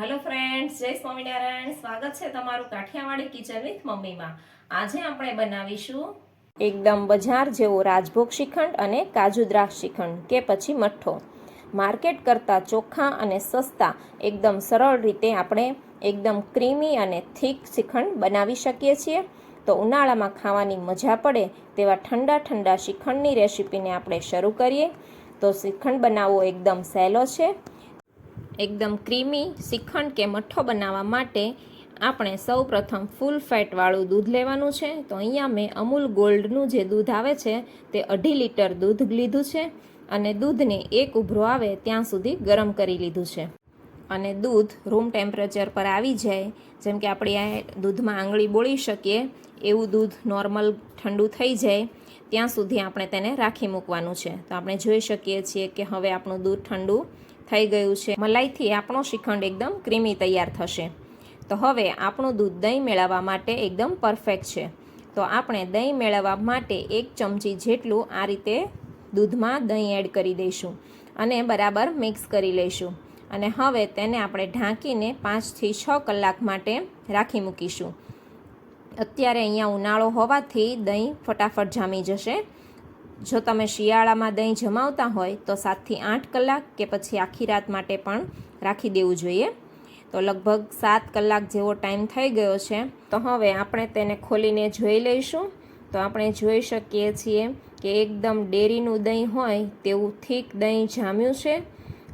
Hello friends જય સ્વામિનારાયણ. સ્વાગત છે તમારું કાઠિયાવાડી કિચન વિથ મમ્મીમાં. આજે આપણે બનાવીશું એકદમ બજાર જેવો રાજભોગ શ્રીખંડ અને કાજુ દ્રાક્ષ શ્રીખંડ કે પછી મઠ્ઠો. માર્કેટ કરતાં ચોખ્ખા અને સસ્તા, એકદમ સરળ રીતે આપણે એકદમ ક્રીમી અને થીક શ્રીખંડ બનાવી શકીએ છીએ. તો ઉનાળામાં ખાવાની મજા પડે તેવા ઠંડા ઠંડા શ્રીખંડની રેસીપીને આપણે શરૂ કરીએ. તો શ્રીખંડ બનાવવો એકદમ સહેલો છે. એકદમ ક્રીમી શ્રીખંડ કે મઠ્ઠો બનાવવા માટે આપણે સૌ પ્રથમ ફૂલ ફેટવાળું દૂધ લેવાનું છે. તો અહીંયા મેં અમૂલ ગોલ્ડનું જે દૂધ આવે છે, તે અઢી લીટર દૂધ લીધું છે અને દૂધને એક ઉભરો આવે ત્યાં સુધી ગરમ કરી લીધું છે. અને દૂધ રૂમ ટેમ્પરેચર પર આવી જાય, જેમ કે આપણે આ દૂધમાં આંગળી બોળી શકીએ, એવું દૂધ નોર્મલ ઠંડુ થઈ જાય, ત્યાં સુધી આપણે તેને રાખી મૂકવાનું છે. તો આપણે જોઈ શકીએ છીએ કે હવે આપણું દૂધ ઠંડુ થઈ ગયું છે. મલાઈથી આપણો શ્રીખંડ એકદમ ક્રીમી તૈયાર થશે. તો હવે આપણું દૂધ દહીં મેળવવા માટે એકદમ પરફેક્ટ છે. તો આપણે દહીં મેળવવા માટે એક ચમચી જેટલું આ રીતે દૂધમાં દહીં એડ કરી દઈશું અને બરાબર મિક્સ કરી લઈશું. અને હવે તેને આપણે ઢાંકીને પાંચથી છ કલાક માટે રાખી મૂકીશું. અત્યારે અહીંયા ઉનાળો હોવાથી દહીં ફટાફટ જામી જશે. જો તમે શિયાળામાં દહીં જમાવતા હોય તો સાતથી આઠ કલાક કે પછી આખી રાત માટે પણ રાખી દેવું જોઈએ. તો લગભગ સાત કલાક જેવો ટાઈમ થઈ ગયો છે. તો હવે આપણે તેને ખોલીને જોઈ લઈશું. તો આપણે જોઈ શકીએ છીએ કે એકદમ ડેરીનું દહીં હોય તેવું થીક દહીં જામ્યું છે.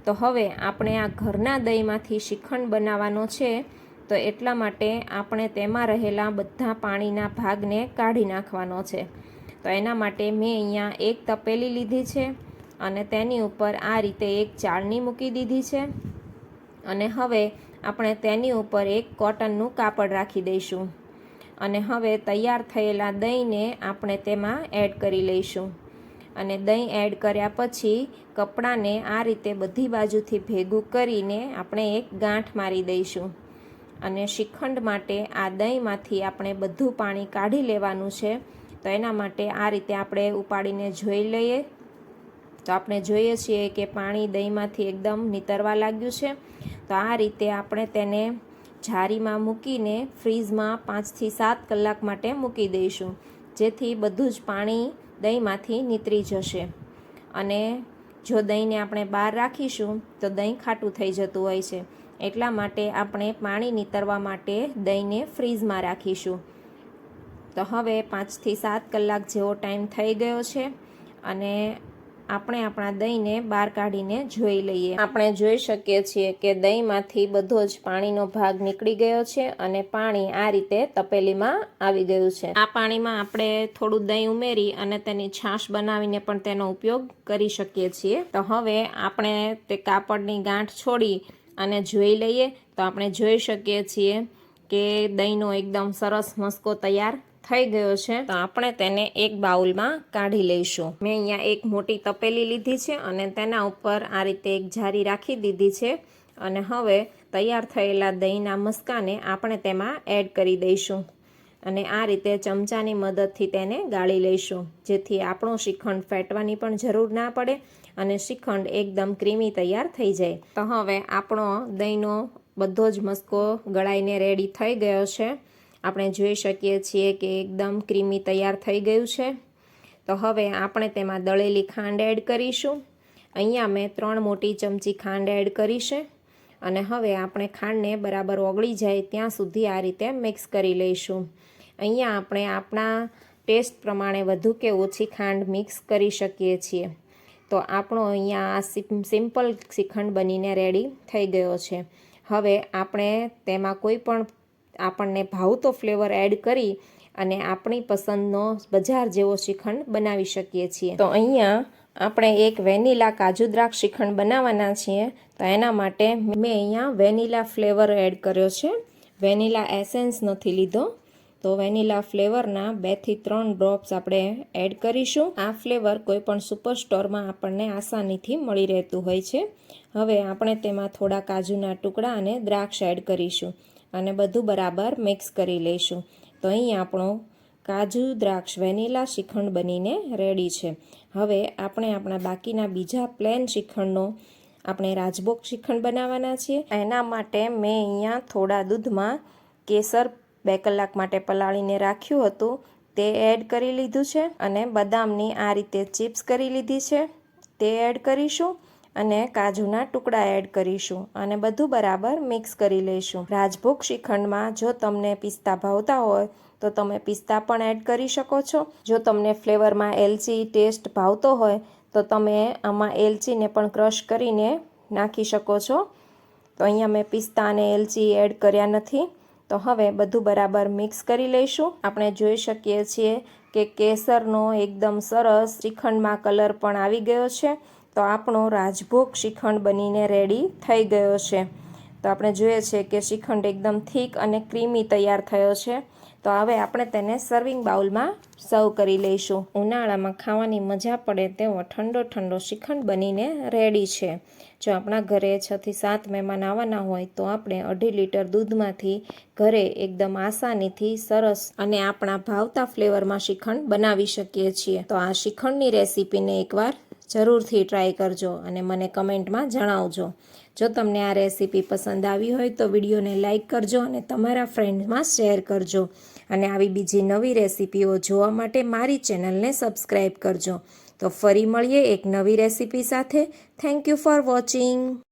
તો હવે આપણે આ ઘરના દહીંમાંથી શ્રીખંડ બનાવવાનો છે. તો એટલા માટે આપણે તેમાં રહેલા બધા પાણીના ભાગને કાઢી નાખવાનો છે. તો એના માટે મેં અહીંયા એક તપેલી લીધી છે અને તેની ઉપર આ રીતે એક ચાળણી મૂકી દીધી છે. અને હવે આપણે તેની ઉપર એક કોટનનું કાપડ રાખી દઈશું. અને હવે તૈયાર થયેલા દહીંને આપણે તેમાં એડ કરી લઈશું. અને દહીં એડ કર્યા પછી કપડાને આ રીતે બધી બાજુથી ભેગું કરીને આપણે એક ગાંઠ મારી દઈશું. અને શ્રીખંડ માટે આ દહીંમાંથી આપણે બધું પાણી કાઢી લેવાનું છે. તો એના માટે આ રીતે આપણે ઉપાડીને જોઈ લઈએ. તો આપણે જોઈએ છીએ કે પાણી દહીંમાંથી એકદમ નીતરવા લાગ્યું છે. તો આ રીતે આપણે તેને જારીમાં મૂકીને ફ્રીઝમાં પાંચથી સાત કલાક માટે મૂકી દઈશું. જેથી બધું જ પાણી દહીંમાંથી નીતરી જશે. અને જો દહીંને આપણે બહાર રાખીશું, તો દહીં ખાટું થઈ જતું હોય છે. એટલા માટે આપણે પાણી નીતરવા માટે દહીંને ફ્રીઝમાં રાખીશું. તો હવે પાંચથી સાત કલાક જેવો ટાઈમ થઈ ગયો છે અને આપણે આપણા દહીંને બહાર કાઢીને જોઈ લઈએ. આપણે જોઈ શકીએ છીએ કે દહીંમાંથી બધો જ પાણીનો ભાગ નીકળી ગયો છે અને પાણી આ રીતે તપેલીમાં આવી ગયું છે. આ પાણીમાં આપણે થોડું દહીં ઉમેરી અને તેની છાશ બનાવીને પણ તેનો ઉપયોગ કરી શકીએ છીએ. તો હવે આપણે તે કાપડની ગાંઠ છોડી અને જોઈ લઈએ. તો આપણે જોઈ શકીએ છીએ કે દહીંનો એકદમ સરસ મસ્કો તૈયાર થઈ ગયો છે, તો આપણે તેને એક બાઉલમાં કાઢી લઈશું. મેં અહીંયા એક મોટી તપેલી લીધી છે અને તેના ઉપર આ રીતે એક જારી રાખી દીધી છે અને હવે તૈયાર થયેલા દહીંના મસ્કાને આપણે તેમાં એડ કરી દઈશું અને આ રીતે ચમચાની મદદથી તેને ગાળી લઈશું, જેથી આપણો શ્રીખંડ ફેટવાની પણ જરૂર ના પડે અને શ્રીખંડ એકદમ ક્રીમી તૈયાર થઈ જાય. તો હવે આપણો દહીંનો બધો જ મસ્કો ગળાઈને રેડી થઈ ગયો છે. આપણે જોઈ શકીએ છીએ કે એકદમ ક્રીમી તૈયાર થઈ ગયું છે. તો હવે આપણે તેમાં દળેલી ખાંડ એડ કરીશું. અહીંયા મેં ત્રણ મોટી ચમચી ખાંડ એડ કરી છે. અને હવે આપણે ખાંડને બરાબર ઓગળી જાય ત્યાં સુધી આ રીતે મિક્સ કરી લઈશું. અહીંયા આપણે આપણા ટેસ્ટ પ્રમાણે વધુ કે ઓછી ખાંડ મિક્સ કરી શકીએ છીએ. તો આપણો અહીંયા આ સિમ્પલ શ્રીખંડ બનીને રેડી થઈ ગયો છે. હવે આપણે તેમાં કોઈ પણ આપણને ભાવતો ફ્લેવર એડ કરી અને આપણી પસંદનો બજાર જેવો શ્રીખંડ બનાવી શકીએ છીએ. તો અહીંયા આપણે એક વેનીલા કાજુ દ્રાક્ષ શ્રીખંડ બનાવવાના છીએ. તો એના માટે મેં અહીંયા વેનીલા ફ્લેવર એડ કર્યો છે. વેનીલા એસેન્સ નથી લીધો. તો વેનીલા ફ્લેવરના બેથી ત્રણ ડ્રોપ્સ આપણે એડ કરીશું. આ ફ્લેવર કોઈપણ સુપર સ્ટોરમાં આપણને આસાનીથી મળી રહેતું હોય છે. હવે આપણે તેમાં થોડા કાજુના ટુકડા અને દ્રાક્ષ એડ કરીશું. અને બધું બરાબર મિક્સ કરી લઈશું. તો અહીં આપણો કાજુ, દ્રાક્ષ, વેનીલા શ્રીખંડ બનીને રેડી છે. હવે આપણે આપણા બાકીના બીજા પ્લેન શ્રીખંડનો આપણે રાજભોગ શ્રીખંડ બનાવવાના છીએ. એના માટે મેં અહીંયા થોડા દૂધમાં કેસર બે કલાક માટે પલાળીને રાખ્યું હતું. તે એડ કરી લીધું છે અને બદામની આ રીતે ચિપ્સ કરી લીધી છે. તે એડ કરીશું. અને કાજુના ટુકડા એડ કરીશું અને બધું બરાબર મિક્સ કરી લઈશું. રાજભોગ શ્રીખંડમાં જો તમને પિસ્તા ભાવતા હોય, તો તમે પિસ્તા પણ એડ કરી શકો છો. જો તમને ફ્લેવરમાં એલચી ટેસ્ટ ભાવતો હોય, તો તમે આમાં એલચીને પણ ક્રશ કરીને નાખી શકો છો. તો અહીંયા મેં પિસ્તા અને એલચી એડ કર્યા નથી. તો હવે બધું બરાબર મિક્સ કરી લઈશું. આપણે જોઈ શકીએ છીએ કે કેસરનો એકદમ સરસ શ્રીખંડમાં કલર પણ આવી ગયો છે. તો આપણો રાજભોગ શ્રીખંડ બનીને રેડી થઈ ગયો છે. તો આપણે જોઈએ છે કે શ્રીખંડ એકદમ થીક અને ક્રીમી તૈયાર થયો છે. તો હવે આપણે તેને સર્વિંગ બાઉલમાં સર્વ કરી લઈશું. ઉનાળામાં ખાવાની મજા પડે તેવો ઠંડો ઠંડો શ્રીખંડ બનીને રેડી છે. જો આપણા ઘરે છથી સાત મહેમાન આવવાના હોય તો આપણે અઢી લીટર દૂધમાંથી ઘરે એકદમ આસાનીથી સરસ અને આપણા ભાવતા ફ્લેવરમાં શ્રીખંડ બનાવી શકીએ છીએ. તો આ શ્રીખંડની રેસીપીને એકવાર જરૂરથી ટ્રાય કરજો અને મને કમેન્ટમાં જણાવજો. જો તમને આ રેસીપી પસંદ આવી હોય તો વિડીયોને લાઇક કરજો અને તમારા ફ્રેન્ડમાં શેર કરજો. અને આવી બીજી નવી રેસીપીઓ જોવા માટે મારી ચેનલને સબસ્ક્રાઈબ કરજો. તો ફરી મળીએ એક નવી રેસીપી સાથે. Thank you for watching.